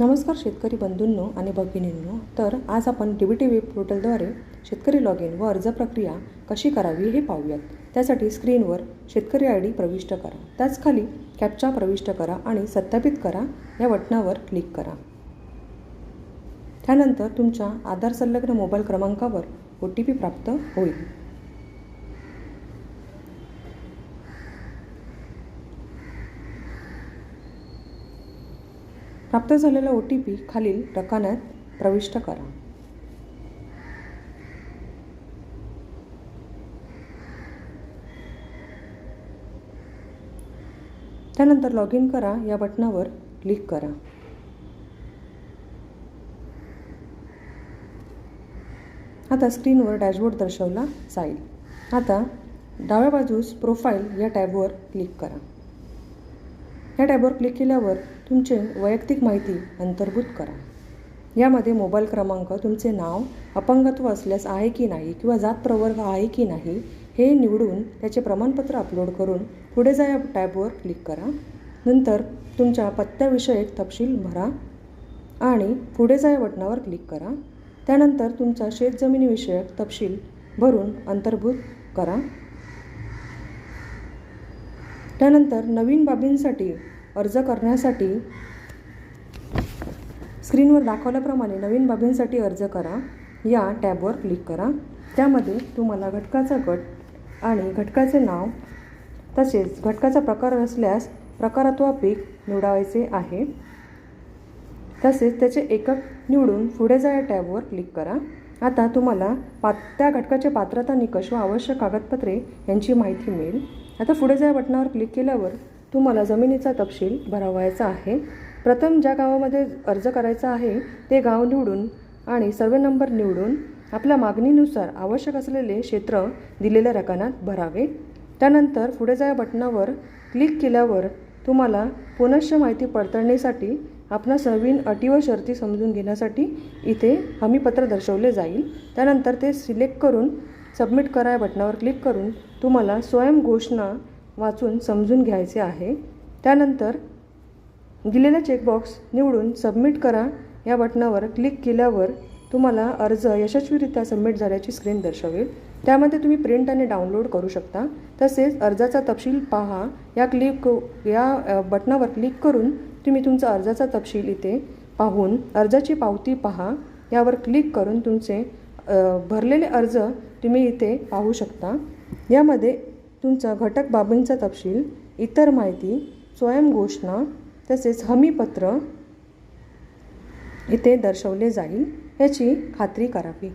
नमस्कार शेतकरी बंधूंनो आणि भगिनींनो. तर आज आपण डी बी टी वेब पोर्टलद्वारे शेतकरी लॉग इन व अर्ज प्रक्रिया कशी करावी हे पाहूयात. त्यासाठी स्क्रीनवर शेतकरी आय डी प्रविष्ट करा. त्याच खाली कॅप्चा प्रविष्ट करा आणि सत्यापित करा. या बटणावर क्लिक करा. त्यानंतर तुमच्या आधार संलग्न मोबाईल क्रमांकावर ओ टी पी प्राप्त होईल. प्राप्त झालेला ओ टी पी खालील रकान्यात प्रविष्ट करा. त्यानंतर लॉग इन करा या बटनावर क्लिक करा. आता स्क्रीनवर डॅशबोर्ड दर्शवला जाईल. आता डाव्या बाजूस प्रोफाईल या टॅबवर क्लिक करा. या टॅबवर क्लिक केल्यावर तुमचे वैयक्तिक माहिती अंतर्भूत करा. यामध्ये मोबाईल क्रमांक तुमचे नाव अपंगत्व असल्यास आहे की नाही किंवा जात प्रवर्ग आहे की नाही हे निवडून त्याचे प्रमाणपत्र अपलोड करून पुढे जा या टॅबवर क्लिक करा. नंतर तुमच्या पत्त्याविषयक तपशील भरा आणि पुढे जा या बटणावर क्लिक करा. त्यानंतर तुमचा शेतजमिनीविषयक तपशील भरून अंतर्भूत करा. त्यानंतर नवीन बाबींसाठी अर्ज करण्यासाठी स्क्रीनवर दाखवल्याप्रमाणे नवीन बाबींसाठी अर्ज करा. या टॅबवर क्लिक करा. त्यामध्ये तुम्हाला घटकाचा गट आणि घटकाचे नाव तसेच घटकाचा प्रकार असल्यास प्रकार पीक निवडावायचे आहे. तसेच त्याचे एकक निवडून पुढे जा या टॅबवर क्लिक करा. आता तुम्हाला पा त्या घटकाचे पात्रता निकष व आवश्यक कागदपत्रे यांची माहिती मिळेल. आता पुढे जा या बटनावर क्लिक केल्यावर तुम्हाला जमिनीचा तपशील भरावायचा आहे. प्रथम ज्या गावामध्ये अर्ज करायचा आहे ते गाव निवडून आणि सर्वे नंबर निवडून आपल्या मागणीनुसार आवश्यक असलेले क्षेत्र दिलेल्या रकानात भरावे. त्यानंतर पुढे जा या बटनावर क्लिक केल्यावर तुम्हाला पुनश्च माहिती पडताळणीसाठी आपणास नवीन अटी व शर्ती समजून घेण्यासाठी इथे हमीपत्र दर्शवले जाईल. त्यानंतर ते सिलेक्ट करून सबमिट करा या बटनावर क्लिक करून तुम्हाला स्वयं घोषणा वाचून समजून घ्यायचे आहे. त्यानंतर दिलेला चेकबॉक्स निवडून सबमिट करा. या बटनावर क्लिक केल्यावर तुम्हाला अर्ज यशस्वीरित्या सबमिट झाल्याची स्क्रीन दर्शवेल. त्यामध्ये तुम्ही प्रिंट आणि डाउनलोड करू शकता. तसेच अर्जाचा तपशील पहा. या क्लिक या बटनावर क्लिक करून तुम्ही तुमचा अर्जाचा तपशील इथे पाहून अर्जाची पावती पहा. यावर क्लिक करून तुमचे भरलेले अर्ज तुम्ही इथे पाहू शकता. यामध्ये तुमचा घटक बाबींचा तपशील इतर माहिती स्वयंघोषणा तसेच हमीपत्र इथे दर्शवले जाईल याची खात्री करावी.